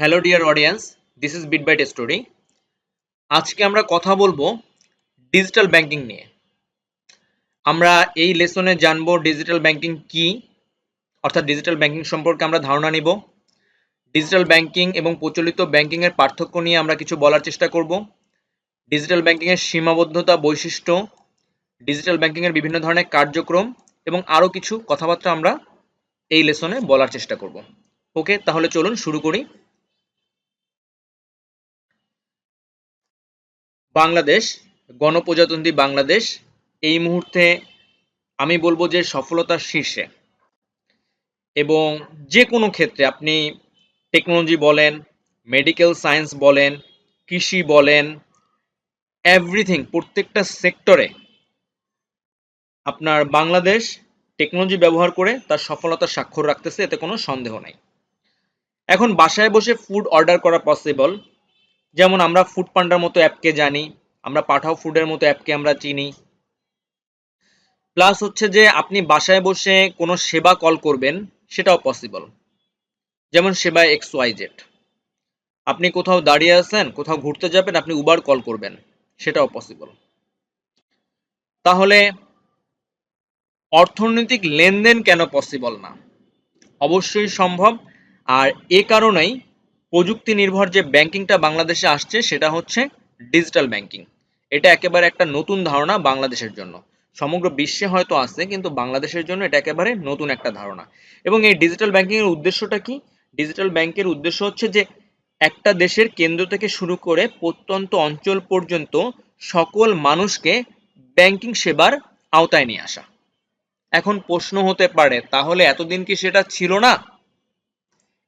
Hello dear audience, this is Bit Byte story. আজকে আমরা কথা বলব ডিজিটাল ব্যাংকিং নিয়ে। আমরা এই লেসনে জানব ডিজিটাল ব্যাংকিং কি, অর্থাৎ ডিজিটাল ব্যাংকিং সম্পর্কে আমরা ধারণা নিব। ডিজিটাল ব্যাংকিং এবং প্রচলিত ব্যাংকিং এর পার্থক্য নিয়ে আমরা কিছু বলার চেষ্টা করব। ডিজিটাল ব্যাংকিং এর সীমাবদ্ধতা বৈশিষ্ট্য, ডিজিটাল ব্যাংকিং এর বিভিন্ন ধরনের কার্যক্রম এবং আরও কিছু কথাবার্তা আমরা এই লেসনে বলার চেষ্টা করব। ওকে, তাহলে চলুন শুরু করি। বাংলাদেশ, গণপ্রজাতন্ত্রী বাংলাদেশ, এই মুহূর্তে আমি বলব যে সফলতার শীর্ষে। এবং যে কোনো ক্ষেত্রে আপনি টেকনোলজি বলেন মেডিকেল সায়েন্স বলেন, কৃষি বলেন এভরিথিং প্রত্যেকটা সেক্টরে আপনার বাংলাদেশ টেকনোলজি ব্যবহার করে তার সফলতার স্বাক্ষর রাখতেছে, এতে কোনো সন্দেহ নাই। এখন বাসায় বসে ফুড অর্ডার করা পসিবল যেমন আমরা ফুড পান্ডার মতো অ্যাপকে জানি, আমরা পাঠাও ফুডের মতো অ্যাপকে আমরা চিনি। প্লাস হচ্ছে যে আপনি বাসায় বসে কোনো সেবা কল করবেন, সেটাও পসিবল যেমন সেবা এক্স ওয়াই জেড আপনি কোথাও দাঁড়িয়ে আছেন, কোথাও ঘুরতে যাবেন, আপনি উবার কল করবেন, সেটাও পসিবল তাহলে অর্থনৈতিক লেনদেন কেন পসিবল না? অবশ্যই সম্ভব, আর এ কারণেই প্রযুক্তি নির্ভর যে ব্যাংকিংটা বাংলাদেশে আসছে, সেটা হচ্ছে ডিজিটাল ব্যাংকিং। এটা একেবারে একটা নতুন ধারণা বাংলাদেশের জন্য। সমগ্র বিশ্বে হয়তো আছে, কিন্তু বাংলাদেশের জন্য এটা একেবারে নতুন একটা ধারণা। এবং এই ডিজিটাল ব্যাংকিং এর উদ্দেশ্যটা কি? ডিজিটাল ব্যাংকের উদ্দেশ্য হচ্ছে যে একটা দেশের কেন্দ্র থেকে শুরু করে প্রত্যন্ত অঞ্চল পর্যন্ত সকল মানুষকে ব্যাংকিং সেবার আওতায় নিয়ে আসা। এখন প্রশ্ন হতে পারে, তাহলে এতদিন কি সেটা ছিল না?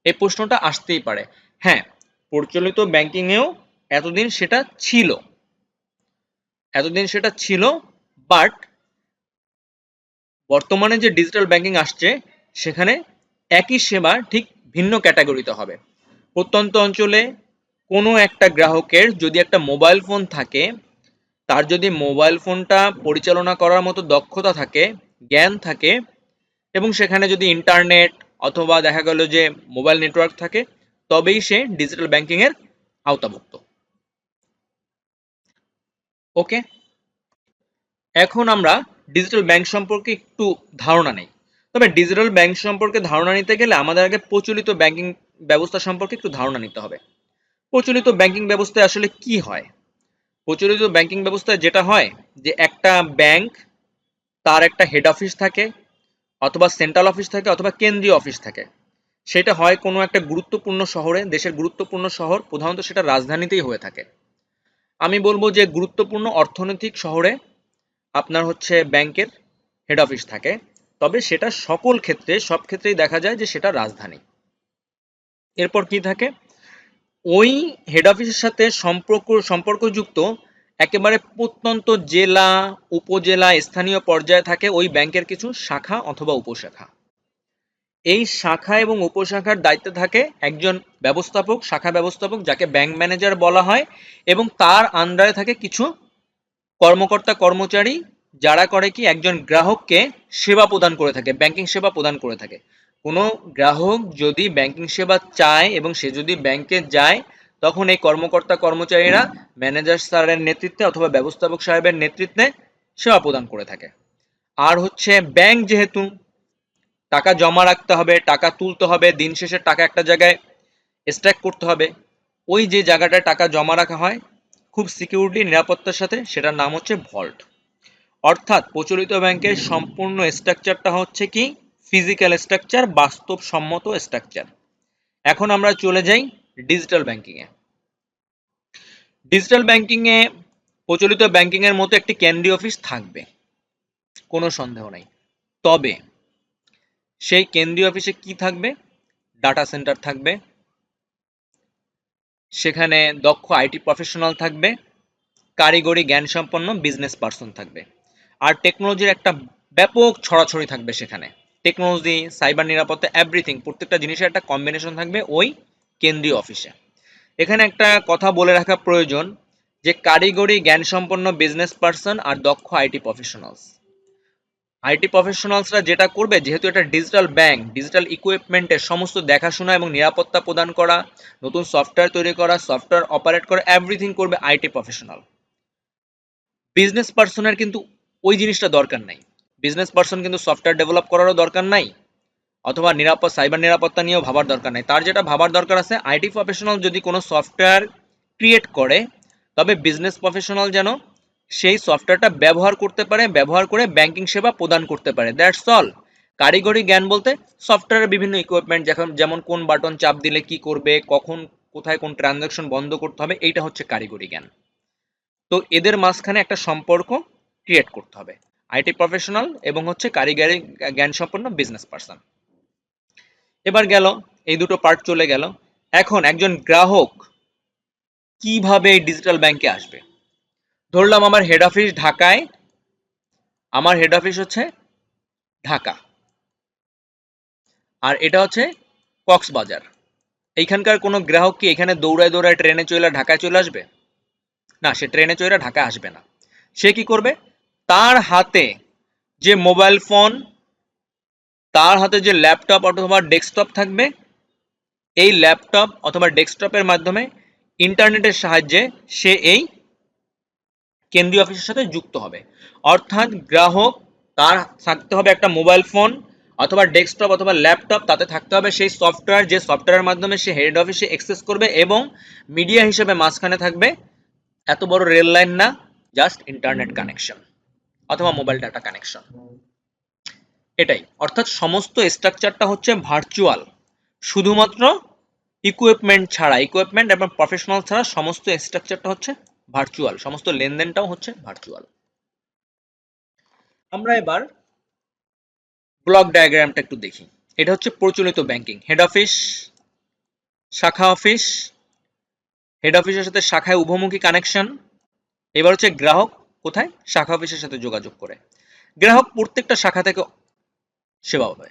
এই প্রশ্নটা আসতেই পারে। হ্যাঁ প্রচলিত ব্যাংকিংয়েও এতদিন সেটা ছিল। এতদিন সেটা ছিল বাট বর্তমানে যে ডিজিটাল ব্যাংকিং আসছে, সেখানে একই সেবা ঠিক ভিন্ন ক্যাটাগরিতে হবে। প্রত্যন্ত অঞ্চলে কোনো একটা গ্রাহকের যদি একটা মোবাইল ফোন থাকে, তার যদি মোবাইল ফোনটা পরিচালনা করার মতো দক্ষতা থাকে, জ্ঞান থাকে, এবং সেখানে যদি ইন্টারনেট অথবা দেখা গেল যে মোবাইল নেটওয়ার্ক থাকে তবেই সে ডিজিটাল ব্যাংকিং এর আওতাভুক্ত। ওকে এখন আমরা ডিজিটাল ব্যাংক সম্পর্কে একটু ধারণা নেই। তবে ডিজিটাল ব্যাংক সম্পর্কে ধারণা নিতে গেলে আমাদের আগে প্রচলিত ব্যাংকিং ব্যবস্থা সম্পর্কে একটু ধারণা নিতে হবে। প্রচলিত ব্যাংকিং ব্যবস্থায় আসলে কি হয়? প্রচলিত ব্যাংকিং ব্যবস্থায় যেটা হয় যে একটা ব্যাংক তার একটা হেড অফিস থাকে, অথবা সেন্ট্রাল অফিস থাকে, অথবা কেন্দ্রীয় অফিস থাকে। সেটা হয় কোনো একটা গুরুত্বপূর্ণ শহরে, দেশের গুরুত্বপূর্ণ শহর, প্রধানত সেটা রাজধানীতেই হয়ে থাকে। আমি বলব যে গুরুত্বপূর্ণ অর্থনৈতিক শহরে আপনার হচ্ছে ব্যাংকের হেড অফিস থাকে, তবে সেটা সকল ক্ষেত্রে, সব ক্ষেত্রেই দেখা যায় যে সেটা রাজধানী। এরপর কি থাকে? ওই হেড অফিসের সাথে সম্পর্ক, সম্পর্কযুক্ত একেবারে প্রত্যন্ত জেলা, উপজেলা, স্থানীয় পর্যায়ে থাকে ওই ব্যাংকের কিছু শাখা অথবা উপশাখা। এই শাখা এবং উপশাখার দায়িত্বে থাকে একজন ব্যবস্থাপক, শাখা ব্যবস্থাপক, যাকে ব্যাংক ম্যানেজার বলা হয় এবং তার আন্ডারে থাকে কিছু কর্মকর্তা, কর্মচারী যারা করে কি একজন গ্রাহককে সেবা প্রদান করে থাকে ব্যাংকিং সেবা প্রদান করে থাকে। কোনো গ্রাহক যদি ব্যাংকিং সেবা চায় এবং সে যদি ব্যাংকে যায়, তখন এই কর্মকর্তা, কর্মচারীরা ম্যানেজার স্যারের নেতৃত্বে অথবা ব্যবস্থাপক সাহেবের নেতৃত্বে সেবা প্রদান করে থাকে। আর হচ্ছে ব্যাংক যেহেতু টাকা জমা রাখতে হবে, টাকা তুলতে হবে, দিন শেষে টাকা একটা জায়গায় স্ট্যাক করতে হবে। ওই যে জায়গাটায় টাকা জমা রাখা হয়, খুব সিকিউরিটি নিরাপত্তার সাথে, সেটার নাম হচ্ছে ভল্ট অর্থাৎ প্রচলিত ব্যাংকের সম্পূর্ণ স্ট্রাকচারটা হচ্ছে কি? ফিজিক্যাল স্ট্রাকচার বাস্তবসম্মত স্ট্রাকচার এখন আমরা চলে যাই ডিজিটাল ব্যাংকিংয়ে ডিজিটাল ব্যাংকিংয়ে প্রচলিত ব্যাংকিংয়ের মতো একটি কেন্দ্রীয় অফিস থাকবে। কোনো সন্দেহ নাই। তবে সেই কেন্দ্রীয় অফিসে কি থাকবে? ডাটা সেন্টার থাকবে। সেখানে দক্ষ আইটি প্রফেশনাল থাকবে। কারিগরি জ্ঞান সম্পন্ন বিজনেস পার্সন থাকবে। আর টেকনোলজির একটা ব্যাপক ছড়াছড়ি থাকবে সেখানে। টেকনোলজি সাইবার নিরাপত্তা এভরিথিং প্রত্যেকটা জিনিসের একটা কম্বিনেশন থাকবে ওই কেন্দ্রীয় অফিসে এখানে একটা কথা বলে রাখা প্রয়োজন যে কারিগরি জ্ঞান সম্পন্ন বিজনেস পার্সন আর দক্ষ আইটি প্রফেশনালস আইটি প্রফেশনালসরা যেটা করবে, যেহেতু এটা ডিজিটাল ব্যাংক, ডিজিটাল ইকুইপমেন্টের সমস্ত দেখাশোনা এবং নিরাপত্তা প্রদান করা, নতুন সফটওয়্যার তৈরি করা, সফটওয়্যার অপারেট করা এভরিথিং করবে আইটি প্রফেশনাল। বিজনেস পার্সনের কিন্তু ওই জিনিসটা দরকার নাই। বিজনেস পার্সন কিন্তু সফটওয়্যার ডেভেলপ করারও দরকার নাই, অথবা নিরাপদ সাইবার নিরাপত্তা নিয়েও ভাবার দরকার নাই। তার যেটা ভাবার দরকার আছে, আইটি প্রফেশনাল যদি কোনো সফটওয়্যার ক্রিয়েট করে, তবে বিজনেস প্রফেশনাল যেন সেই সফটওয়্যারটা ব্যবহার করতে পারে, ব্যবহার করে ব্যাংকিং সেবা প্রদান করতে পারে। দ্যাটস অল কারিগরি জ্ঞান বলতে সফটওয়্যারের বিভিন্ন ইকুইপমেন্ট যেমন যেমন কোন বাটন চাপ দিলে কি করবে, কখন, কোথায় কোন ট্রানজাকশন বন্ধ করতে হবে, এইটা হচ্ছে কারিগরি জ্ঞান। তো এদের মাঝখানে একটা সম্পর্ক ক্রিয়েট করতে হবে। আইটি প্রফেশনাল এবং হচ্ছে কারিগরি জ্ঞান সম্পন্ন বিজনেস পার্সন এবার গেল, এই দুটো পার্ট চলে গেল। এখন একজন গ্রাহক কীভাবে ডিজিটাল ব্যাংকে আসবে? ধরলাম আমার হেড অফিস ঢাকায়। আমার হেড অফিস হচ্ছে ঢাকা। আর এটা হচ্ছে কক্সবাজার। এইখানকার কোনো গ্রাহক কি এখানে দৌড়ায় দৌড়ায় ট্রেনে চলে ঢাকায় চলে আসবে? না, সে ট্রেনে চলে ঢাকা আসবে না। সে কি করবে? তার হাতে যে মোবাইল ফোন তার হাতে যে ল্যাপটপ অথবা ডেস্কটপ থাকবে, এই ল্যাপটপ অথবা ডেস্কটপের মাধ্যমে ইন্টারনেটের সাহায্যে সে এই কেন্দ্রীয় অফিসের সাথে যুক্ত হবে। অর্থাৎ গ্রাহক তার থাকতে হবে একটা মোবাইল ফোন অথবা ডেস্কটপ অথবা ল্যাপটপ, তাতে থাকতে হবে সেই সফটওয়্যার যে সফটওয়্যারের মাধ্যমে সে হেড অফিসে অ্যাক্সেস করবে এবং মিডিয়া হিসেবে মাঝখানে থাকবে এত বড় রেল লাইন না জাস্ট ইন্টারনেট কানেকশন অথবা মোবাইল ডাটা কানেকশন এটাই। অর্থাৎ সমস্ত স্ট্রাকচারটা হচ্ছে ভার্চুয়াল শুধুমাত্র ইকুইপমেন্ট ছাড়া ইকুইপমেন্ট এবং প্রফেশনাল ছাড়া সমস্ত স্ট্রাকচারটা হচ্ছে ভার্চুয়াল সমস্ত লেনদেনটাও হচ্ছে ভার্চুয়াল আমরা এবার ব্লক ডায়াগ্রামটা একটু দেখি। এটা হচ্ছে প্রচলিত ব্যাংকিং হেড অফিস শাখা অফিস হেড অফিসের সাথে শাখায় উভমুখী কানেকশন এবার হচ্ছে গ্রাহক কোথায়? শাখা অফিসের সাথে যোগাযোগ করে। গ্রাহক প্রত্যেকটা শাখা থেকে সেবা পাবে।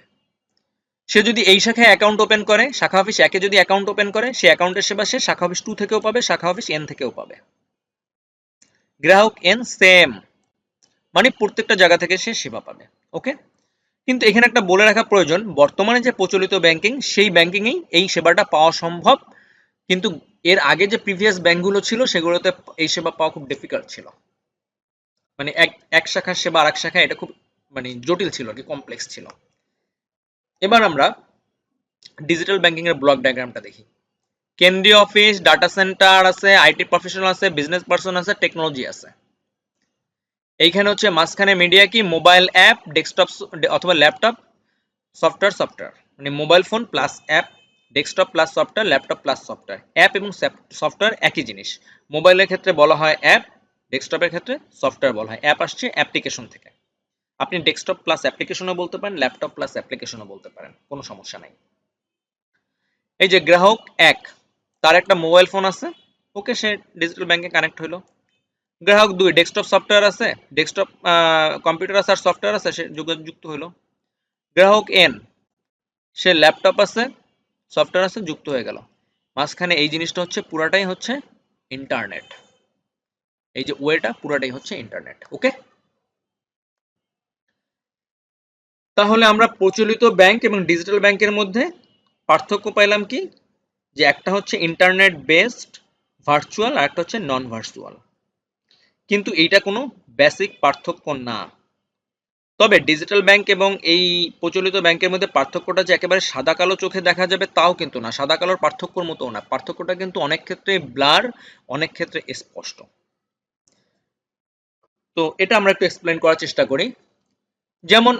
সে যদি এই শাখায় অ্যাকাউন্ট ওপেন করে, শাখা অফিস একে যদি অ্যাকাউন্ট ওপেন করে, সে অ্যাকাউন্টের সেবা সে শাখা অফিস টু থেকেও পাবে, শাখা অফিস এন থেকেও পাবে। গ্রাহক এন, সেম। মানে প্রত্যেকটা জায়গা থেকে সে সেবা পাবে, ওকে? কিন্তু এখানে একটা বলে রাখা প্রয়োজন, বর্তমানে যে প্রচলিত ব্যাংকিং, সেই ব্যাংকিংয়েই এই সেবাটা পাওয়া সম্ভব। কিন্তু এর আগে যে প্রিভিয়াস ব্যাংকগুলো ছিল, সেগুলোতে এই সেবা পাওয়া খুব ডিফিকাল্ট ছিল। মানে এক এক শাখার সেবা আর এক শাখায় এটা খুব মানে জটিল ছিল আর কি কমপ্লেক্স ছিল। এবার আমরা ডিজিটাল ব্যাংকিং এর ব্লক ডায়াগ্রামটা দেখি। কেন্দ্রীয় অফিস ডাটা সেন্টার আছে আইটি প্রফেশনাল আছে বিজনেস পার্সন আছে টেকনোলজি আছে। এইখানে হচ্ছে মাঝখানে মিডিয়া কি? মোবাইল অ্যাপ ডেস্কটপ অথবা ল্যাপটপ সফটওয়্যার সফটওয়্যার মানে mobile phone plus app desktop plus software laptop plus software app এবং সফটওয়্যার একই জিনিস। মোবাইলের ক্ষেত্রে বলা হয় অ্যাপ ডেস্কটপের ক্ষেত্রে সফটওয়্যার বলা হয়। অ্যাপ আসছে অ্যাপ্লিকেশন থেকে। আপনি ডেস্কটপ প্লাস অ্যাপ্লিকেশনও বলতে পারেন ল্যাপটপ প্লাস অ্যাপ্লিকেশনও বলতে পারেন। কোনো সমস্যা নাই। এই যে গ্রাহক এক। তার একটা মোবাইল ফোন আছে। ওকে, সে ডিজিটাল ব্যাংকে কানেক্ট হইল। গ্রাহক দুই ডেস্কটপ সফটওয়্যার আছে ডেস্কটপ কম্পিউটার আছে আর সফটওয়্যার আছে, সে যুক্ত হইল। গ্রাহক এন সে ল্যাপটপ আছে সফটওয়্যার আছে, যুক্ত হয়ে গেল। মাঝখানে এই জিনিসটা হচ্ছে, পুরাটাই হচ্ছে ইন্টারনেট এই যে ওয়েটা, পুরাটাই হচ্ছে ইন্টারনেট ওকে? তাহলে আমরা প্রচলিত ব্যাংক এবং ডিজিটাল ব্যাংকের মধ্যে পার্থক্য পাইলাম কি? যে একটা হচ্ছে ইন্টারনেট বেসড ভার্চুয়াল আর একটা হচ্ছে নন ভার্চুয়াল কিন্তু এইটা কোনো বেসিক পার্থক্য না। তবে ডিজিটাল ব্যাংক এবং এই প্রচলিত ব্যাংকের মধ্যে পার্থক্যটা যে একেবারে সাদা কালো চোখে দেখা যাবে তাও কিন্তু না। সাদা কালোর পার্থক্যর মতো না। পার্থক্যটা কিন্তু অনেক ক্ষেত্রে ব্লার অনেক ক্ষেত্রে স্পষ্ট। তো এটা আমরা একটু এক্সপ্লেন করার চেষ্টা করি। যেমন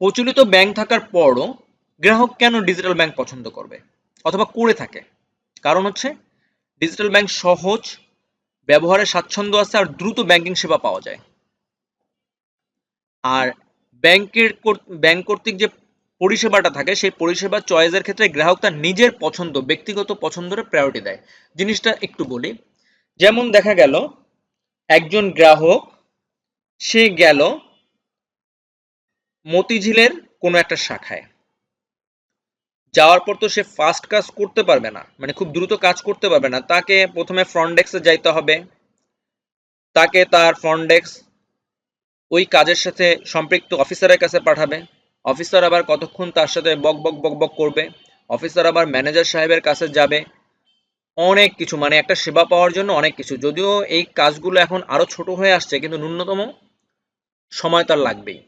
প্রচলিত ব্যাংক থাকার পরও গ্রাহক কেন ডিজিটাল ব্যাংক পছন্দ করবে? অথবা করে থাকে। কারণ হচ্ছে ডিজিটাল ব্যাংক সহজ ব্যবহারের স্বাচ্ছন্দ্য আছে আর দ্রুত ব্যাংকিং সেবা পাওয়া যায়। আর ব্যাংকের ব্যাংক কর্তৃক যে পরিষেবাটা থাকে, সেই পরিষেবা চয়েসের ক্ষেত্রে গ্রাহক তার নিজের পছন্দ, ব্যক্তিগত পছন্দের প্রায়োরিটি দেয়। জিনিসটা একটু বলি, যেমন দেখা গেল, একজন গ্রাহক, সে গেল মতিঝিলের কোনো একটা শাখায়। যাওয়ার পর তো সে ফাস্ট কাজ করতে পারবে না মানে খুব দ্রুত কাজ করতে পারবে না। তাকে প্রথমে ফ্রন্ট ডেস্কে যাইতে হবে। তাকে তার ফ্রন্ট ডেস্ক ওই কাজের সাথে সম্পৃক্ত অফিসারের কাছে পাঠাবে। অফিসার আবার কতক্ষণ তার সাথে বক বক বক বক করবে? অফিসার আবার ম্যানেজার সাহেবের কাছে যাবে। অনেক কিছু মানে একটা সেবা পাওয়ার জন্য অনেক কিছু। যদিও এই কাজগুলো এখন আরও ছোট হয়ে আসছে, কিন্তু ন্যূনতম সময় তার লাগবেই।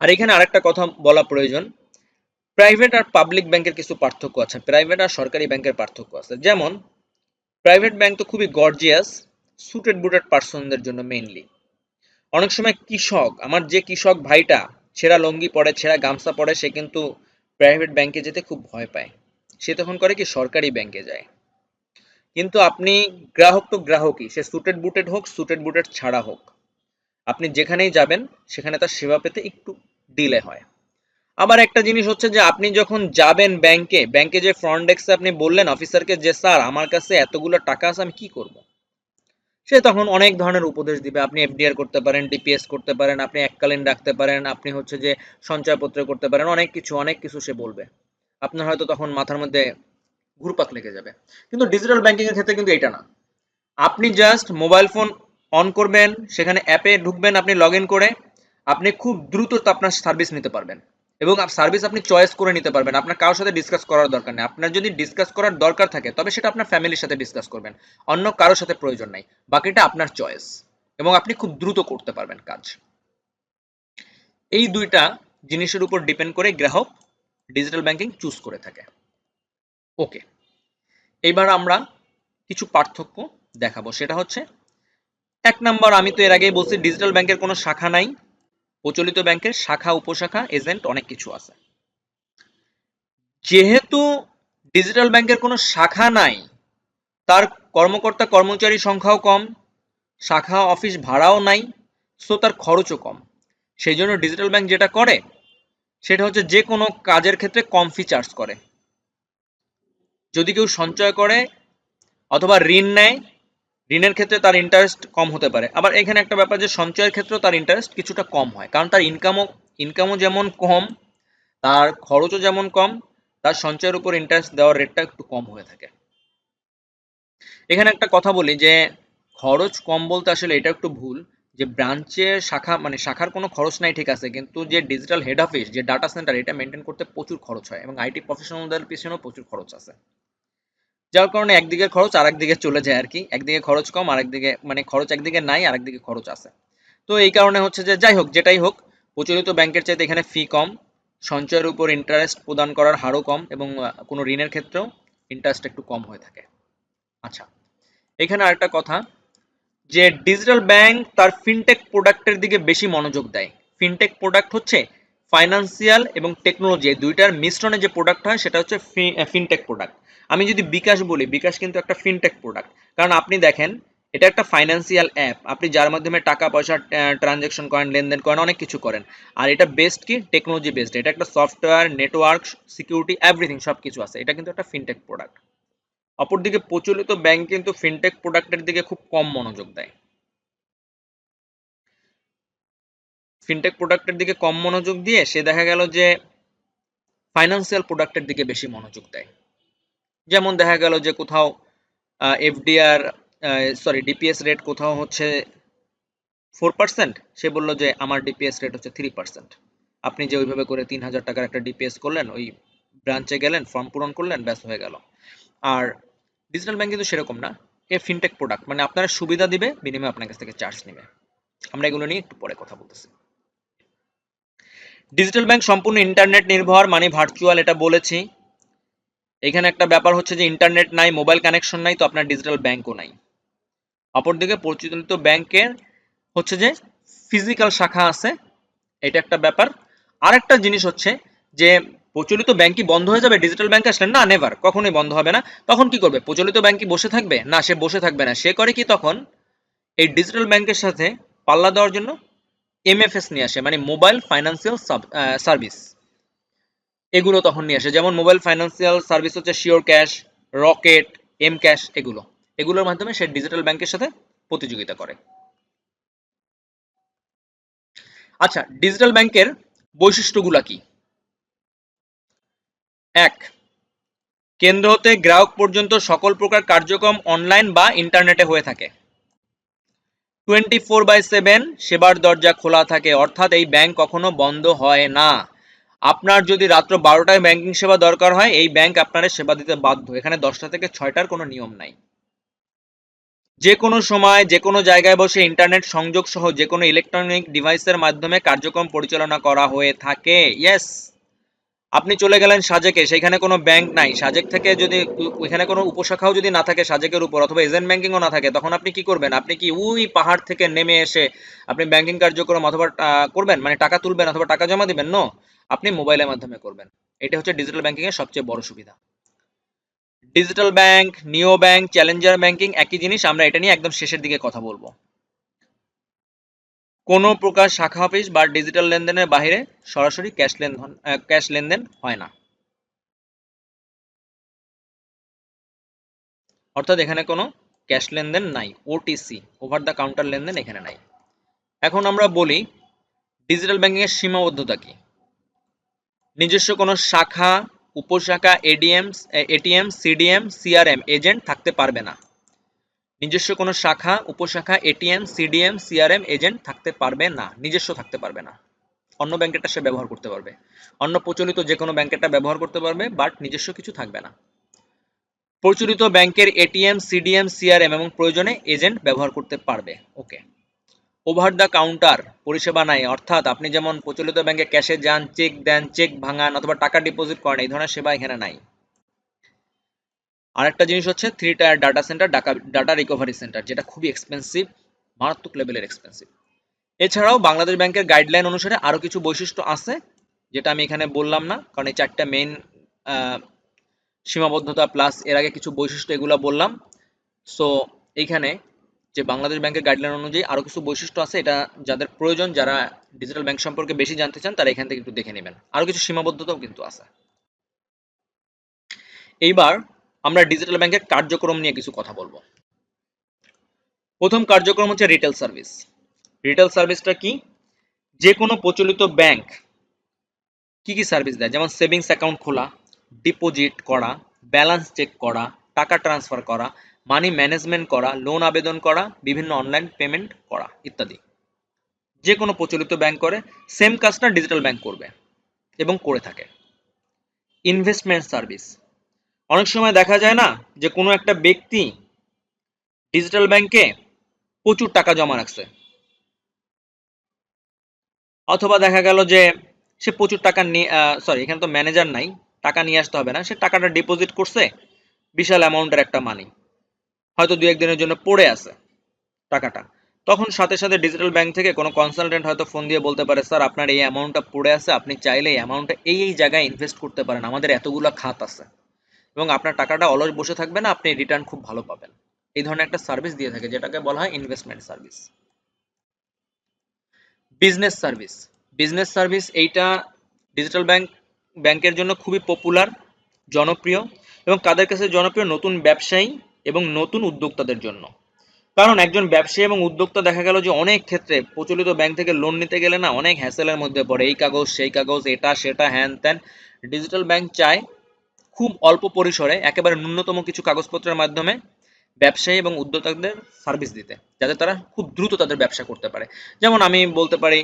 আর এখানে আরেকটা কথা বলা প্রয়োজন। প্রাইভেট আর পাবলিক ব্যাংকের কিছু পার্থক্য আছে। প্রাইভেট আর সরকারি ব্যাংকের পার্থক্য আছে। যেমন প্রাইভেট ব্যাংক তো খুবই গর্জিয়াস সুটেড বুটেড পার্সনদের জন্য মেইনলি অনেক সময় কৃষক, আমার যে কৃষক ভাইটা, ছেঁড়া লঙ্গি পরে, ছেঁড়া গামছা পরে, সে কিন্তু প্রাইভেট ব্যাংকে যেতে খুব ভয় পায়। সে তখন করে কি সরকারি ব্যাংকে যায়। কিন্তু আপনি গ্রাহক তো গ্রাহকই, সে সুটেড বুটেড হোক সুটেড বুটেড ছাড়া হোক। আপনি যেখানেই যাবেন, সেখানে তার সেবা পেতে একটু ডিলে হয়। আবার একটা জিনিস হচ্ছে যে আপনি যখন যাবেন ব্যাংকে ব্যাংকে যে ফ্রন্ট ডেস্কে আপনি বললেন অফিসারকে যে স্যার, আমার কাছে এতগুলো টাকা আছে, আমি কি করব? সে তখন অনেক ধরনের উপদেশ দিবে। আপনি এফডিআর করতে পারেন ডিপিএস করতে পারেন, আপনি এককালীন রাখতে পারেন, আপনি হচ্ছে যে সঞ্চয়পত্র করতে পারেন, অনেক কিছু অনেক কিছু সে বলবে। আপনার হয়তো তখন মাথার মধ্যে ঘুরপাক লেগে যাবে। কিন্তু ডিজিটাল ব্যাংকিং এর ক্ষেত্রে কিন্তু এটা না। আপনি জাস্ট মোবাইল ফোন অন করবেন, সেখানে অ্যাপে ঢুকবেন, আপনি লগ করে, আপনি খুব দ্রুত আপনার সার্ভিস নিতে পারবেন। এবং সার্ভিস আপনি চয়েস করে নিতে পারবেন। আপনার কারোর সাথে ডিসকাস করার দরকার নেই। আপনার যদি ডিসকাস করার দরকার থাকে, তবে সেটা আপনার ফ্যামিলির সাথে ডিসকাস করবেন। অন্য কারোর সাথে প্রয়োজন নাই। বাকিটা আপনার চয়েস এবং আপনি খুব দ্রুত করতে পারবেন কাজ। এই দুইটা জিনিসের উপর ডিপেন্ড করে গ্রাহক ডিজিটাল ব্যাংকিং চুজ করে থাকে। ওকে এইবার আমরা কিছু পার্থক্য দেখাবো। সেটা হচ্ছে, এক নাম্বার আমি তো এর আগেই বলছি ডিজিটাল ব্যাংকের কোনো শাখা নাই। প্রচলিত ব্যাংকের শাখা, উপশাখা, এজেন্ট অনেক কিছু আছে। যেহেতু ডিজিটাল ব্যাংকের কোনো শাখা নাই, তার কর্মকর্তা কর্মচারী সংখ্যাও কম, শাখা অফিস ভাড়াও নাই, সো তার খরচও কম। সেই জন্য ডিজিটাল ব্যাংক যেটা করে, সেটা হচ্ছে যে কোনো কাজের ক্ষেত্রে কম ফি চার্জ করে। যদি কেউ সঞ্চয় করে অথবা ঋণ নেয় ঋণের ক্ষেত্রে তার ইন্টারেস্ট কম হতে পারে। আবার এখানে একটা ব্যাপার যে সঞ্চয়ের ক্ষেত্রেও তার ইন্টারেস্ট কিছুটা কম হয়। কারণ তার ইনকামও ইনকামও যেমন কম, তার খরচও যেমন কম, তার সঞ্চয়ের উপর ইন্টারেস্ট দেওয়ার রেটটা একটু কম হয়ে থাকে। এখানে একটা কথা বলি যে, খরচ কম বলতে আসলে এটা একটু ভুল যে ব্রাঞ্চের শাখা মানে শাখার কোনো খরচ নাই ঠিক আছে, কিন্তু যে ডিজিটাল হেড অফিস যে ডাটা সেন্টার এটা মেনটেন করতে প্রচুর খরচ হয় এবং আইটি প্রফেশনালদের পিছনেও প্রচুর খরচ আছে। যার কারণে একদিকে খরচ আর একদিকে চলে যায় আর কি। একদিকে খরচ কম আর একদিকে মানে খরচ একদিকে নাই আর একদিকে খরচ আছে। তো এই কারণে হচ্ছে যে যাই হোক, যেটাই হোক, প্রচলিত ব্যাংকের চাইতে এখানে ফি কম, সঞ্চয়ের উপর ইন্টারেস্ট প্রদান করার হারও কম এবং কোনো ঋণের ক্ষেত্রেও ইন্টারেস্ট একটু কম হয়ে থাকে। আচ্ছা এখানে আরেকটা কথা, যে ডিজিটাল ব্যাংক তার ফিনটেক প্রোডাক্টের দিকে বেশি মনোযোগ দেয়। ফিনটেক প্রোডাক্ট হচ্ছে ফাইন্যান্সিয়াল এবং টেকনোলজি দুইটার মিশ্রণে যে প্রোডাক্ট হয়, সেটা হচ্ছে ফিনটেক প্রোডাক্ট আমি যদি বিকাশ বলি, বিকাশ কিন্তু একটা ফিনটেক প্রোডাক্ট কারণ আপনি দেখেন, এটা একটা ফাইন্যান্সিয়াল অ্যাপ আপনি যার মাধ্যমে টাকা পয়সা ট্রানজ্যাকশন করেন, লেনদেন করেন, অনেক কিছু করেন। আর এটা বেস্ট কি? টেকনোলজি বেসড এটা একটা সফটওয়্যার নেটওয়ার্ক সিকিউরিটি এভরিথিং সব কিছু আছে। এটা কিন্তু একটা ফিনটেক প্রোডাক্ট অপরদিকে প্রচলিত ব্যাংক কিন্তু ফিনটেক প্রোডাক্টের দিকে খুব কম মনোযোগ দেয়। ফিনটেক প্রোডাক্টের দিকে কম মনোযোগ দিয়ে সে দেখা গেল যে ফাইন্যান্সিয়াল প্রোডাক্টের দিকে বেশি মনোযোগ দেয়। যেমন দেখা গেল যে কোথাও এফডিআর সরি ডিপিএস রেট কোথাও হচ্ছে ফোর পার্সেন্ট সে বলল যে আমার ডিপিএস রেট হচ্ছে থ্রি পার্সেন্ট আপনি যে ওইভাবে করে তিন হাজার টাকার একটা ডিপিএস করলেন, ওই ব্রাঞ্চে গেলেন ফর্ম পূরণ করলেন, ব্যাস হয়ে গেল। আর ডিজিটাল ব্যাংক কিন্তু সেরকম না, এ ফিনটেক প্রোডাক্ট মানে আপনারা সুবিধা দিবে বিনিময়ে আপনার কাছ থেকে চার্জ নেবে। আমরা এগুলো নিয়ে একটু পরে কথা বলতেছি। ডিজিটাল ব্যাংক সম্পূর্ণ ইন্টারনেট নির্ভর মানে ভার্চুয়াল এটা বলেছি। এখানে একটা ব্যাপার হচ্ছে যে ইন্টারনেট নাই মোবাইল কানেকশন নাই, তো আপনার ডিজিটাল ব্যাংকও নাই। অপরদিকে প্রচলিত ব্যাংকের হচ্ছে যে ফিজিক্যাল শাখা আছে, এটা একটা ব্যাপার। আরেকটা জিনিস হচ্ছে যে প্রচলিত ব্যাংকই বন্ধ হয়ে যাবে ডিজিটাল ব্যাংক আসলে না নেভার কখনোই বন্ধ হবে না। তখন কি করবে? প্রচলিত ব্যাংক কি বসে থাকবে? না, সে বসে থাকবে না। সে করে কি তখন? এই ডিজিটাল ব্যাংকের সাথে পাল্লা দেওয়ার জন্য এমএফএস নিয়ে আসে মানে মোবাইল ফাইন্যান্সিয়াল সার্ভিস এগুলো তখন নিয়ে আসে। যেমন মোবাইল ফাইন্যান্সিয়াল সার্ভিস হচ্ছে Sure Cash Rocket M Cash এগুলো। এগুলোর মাধ্যমে সে ডিজিটাল ব্যাংকের সাথে প্রতিযোগিতা করে। আচ্ছা ডিজিটাল ব্যাংকের বৈশিষ্ট্যগুলা কি? এক, কেন্দ্র হতে গ্রাহক পর্যন্ত সকল প্রকার কার্যক্রম অনলাইন বা ইন্টারনেটে হয়ে থাকে। টোয়েন্টি ফোর বাই সেভেন সেবার দরজা খোলা থাকে, অর্থাৎ এই ব্যাংক কখনো বন্ধ হয় না। আপনার যদি রাত্র বারোটায় ব্যাংকিং সেবা দরকার হয়, এই ব্যাংক আপনার সেবা দিতে বাধ্য। এখানে দশটা থেকে ছয়টার কোনো নিয়ম নাই। যে কোনো সময় যে কোনো জায়গায় বসে ইন্টারনেট সংযোগ সহ যে কোনো ইলেকট্রনিক ডিভাইসের মাধ্যমে কার্যক্রম পরিচালনা করা হয়ে থাকে। ইয়েস আপনি চলে গেলেন সাজেকে, সেখানে কোনো ব্যাংক নাই। সাজেক থেকে যদি ওইখানে কোনো উপশাখাও যদি না থাকে সাজেকের উপর অথবা এজেন্ট ব্যাংকিংও না থাকে, তখন আপনি কি করবেন? আপনি কি ওই পাহাড় থেকে নেমে এসে আপনি ব্যাংকিং কার্যক্রম অথবা করবেন? মানে টাকা তুলবেন অথবা টাকা জমা দিবেন? নো আপনি মোবাইলের মাধ্যমে করবেন। এটা হচ্ছে ডিজিটাল ব্যাংকিং এর সবচেয়ে বড় সুবিধা। Digital bank neo bank challenger banking একই জিনিস, আমরা এটা নিয়ে একদম শেষের দিকে কথা বলব। কোনো প্রকার শাখা অফিস বা ডিজিটাল লেনদেনের বাইরে সরাসরি ক্যাশ লেনদেন ক্যাশ লেনদেন হয় না। অর্থাৎ এখানে কোনো ক্যাশ লেনদেন নাই ওটিসি ওভার দ্য কাউন্টার লেনদেন এখানে নাই। এখন আমরা বলি ডিজিটাল ব্যাংকিং এর সীমাবদ্ধতা কি? নিজস্ব কোনো শাখা, উপশাখা ADM ATM CDM CRM agent থাকতে পারবে না। নিজস্ব কোনো শাখা, উপশাখা এটিএম সিডিএম সিআরএম এজেন্ট থাকতে পারবে না। নিজস্ব থাকতে পারবে না। অন্য ব্যাংকেরটা সে ব্যবহার করতে পারবে। অন্য প্রচলিত যে কোনো ব্যাংকেরটা ব্যবহার করতে পারবে, বাট নিজস্ব কিছু থাকবে না। প্রচলিত ব্যাংকের এটিএম সিডিএম সিআরএম এবং প্রয়োজনে এজেন্ট ব্যবহার করতে পারবে। ওকে ওভার দ্য কাউন্টার পরিষেবা নাই। অর্থাৎ আপনি যেমন প্রচলিত ব্যাংকে ক্যাশে যান চেক দেন চেক ভাঙান অথবা টাকা ডিপোজিট করেন, এই ধরনের সেবা এখানে নাই। আরেকটা জিনিস হচ্ছে three tier data center data recovery center যেটা খুবই এক্সপেন্সিভ মারাত্মক লেভেলের এক্সপেন্সিভ এছাড়াও বাংলাদেশ ব্যাংকের গাইডলাইন অনুসারে আরও কিছু বৈশিষ্ট্য আছে, যেটা আমি এখানে বললাম না, কারণ এই চারটা মেইন সীমাবদ্ধতা প্লাস এর আগে কিছু বৈশিষ্ট্য এগুলো বললাম। সো এইখানে যে বাংলাদেশ ব্যাংকের গাইডলাইন অনুযায়ী আরও কিছু বৈশিষ্ট্য আছে, এটা যাদের প্রয়োজন, যারা ডিজিটাল ব্যাংক সম্পর্কে বেশি জানতে চান, তারা এখান থেকে একটু দেখে নেবেন। আরও কিছু সীমাবদ্ধতাও কিন্তু আছে। এইবার আমরা ডিজিটাল ব্যাংকের কার্যক্রম নিয়ে কিছু কথা বলব। প্রথম কার্যক্রম হচ্ছে রিটেল সার্ভিস রিটেল সার্ভিসটা কি? যে কোনো প্রচলিত ব্যাংক কি কি সার্ভিস দেয়? যেমন সেভিংস অ্যাকাউন্ট খোলা ডিপোজিট করা ব্যালেন্স চেক করা, টাকা ট্রান্সফার করা মানি ম্যানেজমেন্ট করা লোন আবেদন করা, বিভিন্ন অনলাইন পেমেন্ট করা ইত্যাদি। যে কোনো প্রচলিত ব্যাংক করে সেম কাজটা ডিজিটাল ব্যাংক করবে এবং করে থাকে। ইনভেস্টমেন্ট সার্ভিস অনেক সময় দেখা যায় না যে কোনো একটা ব্যক্তি ডিজিটাল ব্যাংকে প্রচুর টাকা জমা রাখছে। অথবা দেখা গেল যে সে প্রচুর টাকা নিয়ে সরি এখানে তো ম্যানেজার নাই, টাকা নিয়ে আসতে হবে না, সে টাকাটা ডিপোজিট করছে, বিশাল অ্যামাউন্টের একটা মানি হয়তো দু একদিনের জন্য পড়ে আছে টাকাটা। তখন সাথে সাথে ডিজিটাল ব্যাংক থেকে কোনো কনসালটেন্ট হয়তো ফোন দিয়ে বলতে পারে, স্যার, আপনার এই অ্যামাউন্টটা পড়ে আছে, আপনি চাইলে এই অ্যামাউন্টটা এই এই জায়গায় ইনভেস্ট করতে পারেন। আমাদের এতগুলো খাত আছে এবং আপনার টাকাটা অলস বসে থাকবে না, আপনি রিটার্ন খুব ভালো পাবেন। এই ধরনের একটা সার্ভিস দিয়ে থাকে, যেটাকে বলা হয় investment service business service business service এইটা ডিজিটাল ব্যাংক ব্যাংকের জন্য খুবই পপুলার জনপ্রিয় এবং কাদের কাছে জনপ্রিয় নতুন ব্যবসায়ী এবং নতুন উদ্যোক্তাদের জন্য। কারণ একজন ব্যবসায়ী এবং উদ্যোক্তা দেখা গেল যে অনেক ক্ষেত্রে প্রচলিত ব্যাংক থেকে লোন নিতে গেলে না অনেক হ্যাসেলের মধ্যে পড়ে। এই কাগজ, সেই কাগজ, এটা, সেটা, হ্যান ত্যান। ডিজিটাল ব্যাংক চায় খুব অল্প পরিসরে একেবারে ন্যূনতম কিছু কাগজপত্রের মাধ্যমে ব্যবসায়ী এবং উদ্যোক্তাদের সার্ভিস দিতে, যাতে তারা খুব দ্রুত তাদের ব্যবসা করতে পারে। যেমন আমি বলতে পারি,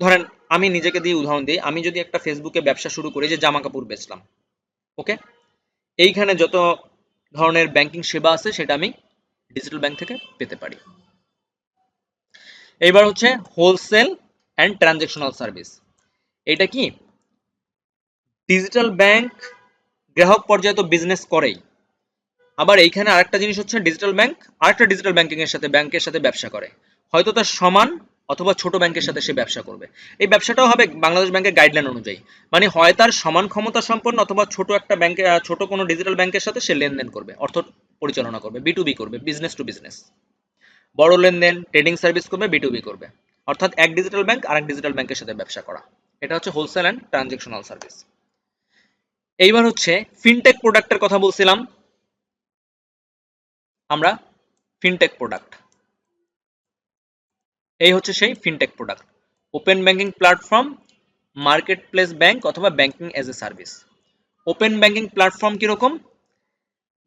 ধরেন আমি নিজেকে দিয়ে উদাহরণ দিই, আমি যদি একটা ফেসবুকে ব্যবসা শুরু করি যে জামা কাপড় বেচলাম ওকে এইখানে যত ধরনের ব্যাংকিং সেবা আছে, সেটা আমি ডিজিটাল ব্যাংক থেকে পেতে পারি। এইবার হচ্ছে হোলসেল অ্যান্ড ট্রানজেকশনাল সার্ভিস এটা কি? ডিজিটাল ব্যাংক গ্রাহক পর্যায়ে তো বিজনেস করেই। আবার এইখানে আরেকটা জিনিস হচ্ছে ডিজিটাল ব্যাংক আরেকটা ডিজিটাল ব্যাংকিং এর সাথে ব্যাংকের সাথে ব্যবসা করে। হয়তো তার সমান অথবা ছোট ব্যাংকের সাথে সে ব্যবসা করবে। এই ব্যবসাটাও হবে বাংলাদেশ ব্যাংকের গাইডলাইন অনুযায়ী। মানে হয় তার সমান ক্ষমতা সম্পন্ন অথবা ছোট একটা ব্যাংকে ছোট কোনো ডিজিটাল ব্যাংকের সাথে সে লেনদেন করবে, অর্থ পরিচালনা করবে বি টু বি করবে বিজনেস টু বিজনেস বড় লেনদেন ট্রেডিং সার্ভিস করবে বি টু বি করবে। অর্থাৎ এক ডিজিটাল ব্যাংক আর এক ডিজিটাল ব্যাংকের সাথে ব্যবসা করা। এটা হচ্ছে হোলসেল অ্যান্ড ট্রানজেকশনাল সার্ভিস এইবার হচ্ছে ফিনটেক প্রোডাক্টের কথা বলছিলাম। আমরা ফিনটেক প্রোডাক্ট এই হচ্ছে সেই fintech product open banking platform market place bank অথবা banking as a service open banking platform কীরকম?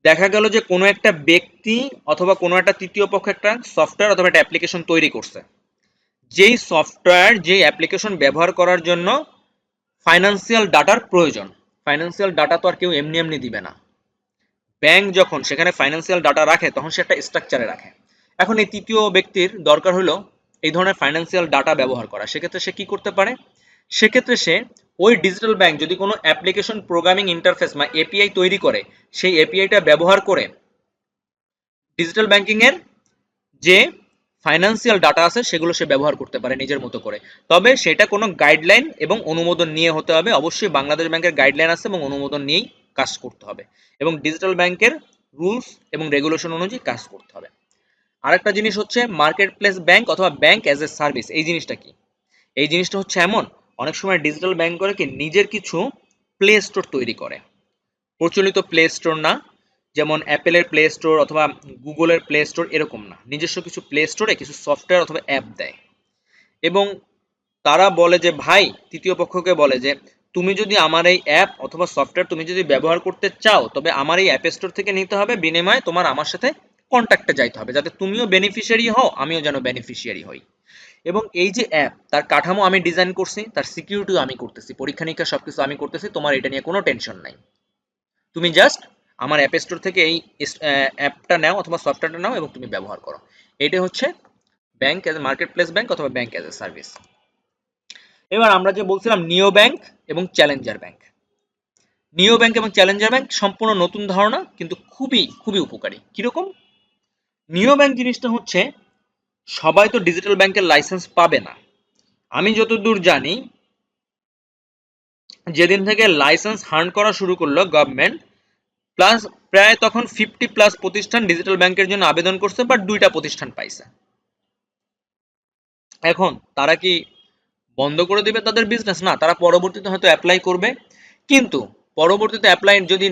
দেখা গেল যে কোনো একটা ব্যক্তি অথবা কোনো একটা তৃতীয় পক্ষ একটা সফটওয়্যার অথবা একটা অ্যাপ্লিকেশন তৈরি করছে। যেই সফটওয়্যার যেই অ্যাপ্লিকেশন ব্যবহার করার জন্য ফাইন্যান্সিয়াল ডাটার প্রয়োজন। ফাইন্যান্সিয়াল ডাটা তো আর কেউ এমনি এমনি দিবে না। ব্যাংক যখন সেখানে ফাইন্যান্সিয়াল ডাটা রাখে, তখন সে একটা স্ট্রাকচারে রাখে। এখন এই তৃতীয় ব্যক্তির দরকার হলো এই ধরনের ফাইন্যান্সিয়াল ডাটা ব্যবহার করা। সেক্ষেত্রে সে কি করতে পারে? সেক্ষেত্রে সে ওই ডিজিটাল ব্যাংক যদি কোনো অ্যাপ্লিকেশন প্রোগ্রামিং ইন্টারফেস বা এপিআই তৈরি করে, সেই এপিআইটা ব্যবহার করে ডিজিটাল ব্যাংকিং এর যে ফাইন্যান্সিয়াল ডাটা আছে, সেগুলো সে ব্যবহার করতে পারে নিজের মতো করে। তবে সেটা কোনো গাইডলাইন এবং অনুমোদন নিয়ে হতে হবে। অবশ্যই বাংলাদেশ ব্যাংকের গাইডলাইন আছে এবং অনুমোদন নিয়েই কাজ করতে হবে। এবং ডিজিটাল ব্যাংকের রুলস এবং রেগুলেশন অনুযায়ী কাজ করতে হবে। আরেকটা জিনিস হচ্ছে মার্কেট প্লেস ব্যাংক অথবা ব্যাংক অ্যাজ এ সার্ভিস এই জিনিসটা কি? এই জিনিসটা হচ্ছে এমন, অনেক সময় ডিজিটাল ব্যাংক করে কি নিজের কিছু প্লে স্টোর তৈরি করে। প্রচলিত প্লে স্টোর না, যেমন অ্যাপেলের প্লে স্টোর অথবা গুগলের প্লে স্টোর এরকম না। নিজস্ব কিছু প্লে স্টোরে কিছু সফটওয়্যার অথবা অ্যাপ দেয়। এবং তারা বলে যে, ভাই, তৃতীয় পক্ষকে বলে যে, তুমি যদি আমার এই অ্যাপ অথবা সফটওয়্যার তুমি যদি ব্যবহার করতে চাও, তবে আমার এই অ্যাপ স্টোর থেকে নিতে হবে। বিনিময়ে তোমার আমার সাথে কন্ট্যাক্টে যাইতে হবে, যাতে তুমিও বেনিফিশিয়ারি হও, আমিও যেন বেনিফিশিয়ারি হই। এবং এই যে অ্যাপ তার কাঠামো আমি ডিজাইন করছি, তার সিকিউরিটিও আমি করতেছি পরীক্ষা নিরীক্ষা সবকিছু আমি করতেছি, তোমার এটা নিয়ে কোনো টেনশন নাই। তুমি জাস্ট আমার অ্যাপ স্টোর থেকে এই অ্যাপটা নাও অথবা সফটওয়্যারটা নাও এবং তুমি ব্যবহার করো। এটা হচ্ছে bank as a market place bank অথবা ব্যাংক অ্যাজ এ সার্ভিস এবার আমরা যে বলছিলাম নিও ব্যাংক এবং চ্যালেঞ্জার ব্যাংক নিও ব্যাংক এবং চ্যালেঞ্জার ব্যাংক সম্পূর্ণ নতুন ধারণা, কিন্তু খুবই খুবই উপকারী। কীরকম? নিও ব্যাংক জিনিসটা হচ্ছে, সবাই তো ডিজিটাল ব্যাংকের লাইসেন্স পাবে না। আমি যতদূর জানি, যেদিন থেকে লাইসেন্স হার্ন করা শুরু করল গভর্নমেন্ট প্লাস প্রায় তখন ফিফটি প্লাস প্রতিষ্ঠান ডিজিটাল ব্যাংকের জন্য আবেদন করছে বাট দুইটা প্রতিষ্ঠান পাইছে। এখন, তারা কি বন্ধ করে দিবে তাদের বিজনেস না, তারা পরবর্তীতে হয়তো অ্যাপ্লাই করবে। কিন্তু, পরবর্তীতে অ্যাপ্লাই যদি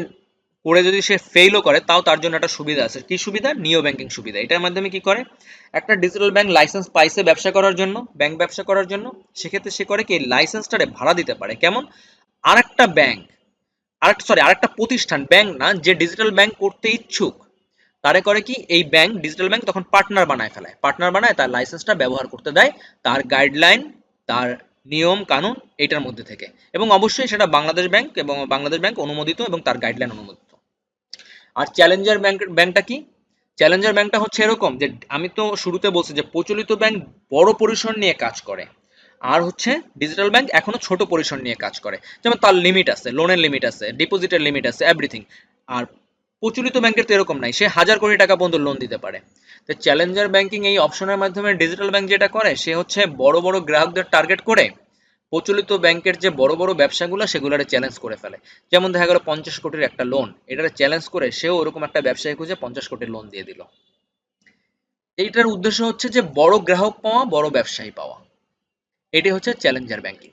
করে যদি সে ফেইলও করে, তাও তার জন্য একটা সুবিধা আছে। কি সুবিধা? নিও ব্যাংকিং সুবিধা। এটার মাধ্যমে কি করে? একটা ডিজিটাল ব্যাংক লাইসেন্স পাইছে ব্যবসা করার জন্য ব্যাংক ব্যবসা করার জন্য, সেক্ষেত্রে সে করে কি লাইসেন্সটারে ভাড়া দিতে পারে। কেমন? আরেকটা ব্যাংক আরেকটা সরি আরেকটা প্রতিষ্ঠান ব্যাংক না, যে ডিজিটাল ব্যাংক করতে ইচ্ছুক, তারে করে কি, এই ব্যাংক ডিজিটাল ব্যাংক তখন পার্টনার বানায় ফেলায় পার্টনার বানায়, তার লাইসেন্সটা ব্যবহার করতে দেয়, তার গাইডলাইন তার নিয়ম, কানুন, এটার মধ্যে থেকে। এবং অবশ্যই সেটা বাংলাদেশ ব্যাংক এবং বাংলাদেশ ব্যাংক অনুমোদিত এবং তার গাইডলাইন অনুমোদিত। আর চ্যালেঞ্জার ব্যাংক ব্যাংকটা কি? চ্যালেঞ্জার ব্যাংকটা হচ্ছে এরকম যে, আমি তো শুরুতে বলছি যে, প্রচলিত ব্যাংক বড় পরিসর নিয়ে কাজ করে। আর হচ্ছে ডিজিটাল ব্যাংক এখনও ছোট পরিসর নিয়ে কাজ করে। যেমন তার লিমিট আছে লোনের লিমিট আছে ডিপোজিটের লিমিট আছে এভরিথিং আর প্রচলিত ব্যাংকের তো এরকম নাই, সে হাজার কোটি টাকা পর্যন্ত লোন দিতে পারে। তো চ্যালেঞ্জার ব্যাংকিং এই অপশনের মাধ্যমে ডিজিটাল ব্যাংক যেটা করে, সে হচ্ছে বড় বড় গ্রাহকদের টার্গেট করে প্রচলিত ব্যাংকের যে বড় বড় ব্যবসাগুলো সেগুলোরে চ্যালেঞ্জ করে ফেলে। যেমন দেখা গেল পঞ্চাশ কোটির একটা লোন এটারে চ্যালেঞ্জ করে সেও ওরকম একটা ব্যবসায়ী খুঁজে পঞ্চাশ কোটির লোন দিয়ে দিল। এইটার উদ্দেশ্য হচ্ছে যে বড় গ্রাহক পাওয়া, বড় ব্যবসায়ী পাওয়া। এটি হচ্ছে চ্যালেঞ্জার ব্যাংকিং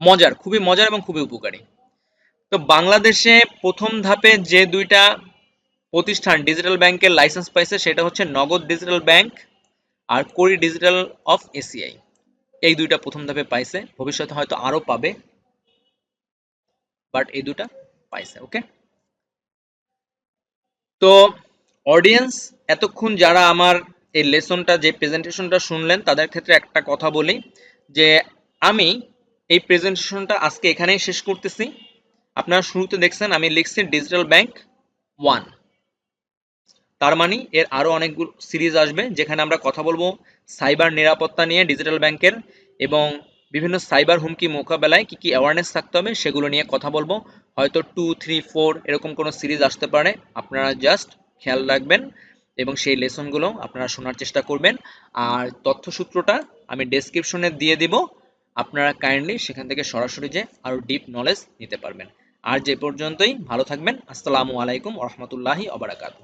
মজার, খুবই মজার এবং খুবই উপকারী। তো বাংলাদেশে প্রথম ধাপে যে দুইটা প্রতিষ্ঠান ডিজিটাল ব্যাংকের লাইসেন্স পাইছে, সেটা হচ্ছে নগদ ডিজিটাল ব্যাংক আর কোরি ডিজিটাল অফ এসিআই এই দুইটা প্রথম ধাপে পাইছে, ভবিষ্যতে হয়তো আরও পাবে বাট এই দুটা পাইছে ওকে তো অডিয়েন্স এতক্ষণ যারা আমার এই লেসনটা, যে প্রেজেন্টেশনটা শুনলেন, তাদের ক্ষেত্রে একটা কথা বলি, যে আমি এই প্রেজেন্টেশনটা আজকে এখানেই শেষ করতেছি। আপনারা শুরুতে দেখছেন, আমি লিখছি ডিজিটাল ব্যাংক ওয়ান তার মানে এর আরও অনেকগুলো সিরিজ আসবে, যেখানে আমরা কথা বলব সাইবার নিরাপত্তা নিয়ে, ডিজিটাল ব্যাংকের এবং বিভিন্ন সাইবার হুমকি মোকাবেলায় কি কি অ্যাওয়ারনেস থাকতে হবে সেগুলো নিয়ে কথা বলব। হয়তো টু থ্রি ফোর এরকম কোনো সিরিজ আসতে পারে, আপনারা জাস্ট খেয়াল রাখবেন এবং সেই লেসনগুলো আপনারা শোনার চেষ্টা করবেন। আর তথ্যসূত্রটা আমি ডেসক্রিপশনে দিয়ে দিব, আপনারা কাইন্ডলি সেখান থেকে সরাসরি যে আরও ডিপ নলেজ নিতে পারবেন। আর যে পর্যন্তই, ভালো থাকবেন, আসসালামু আলাইকুম রহমতুল্লাহি অবরাকাতু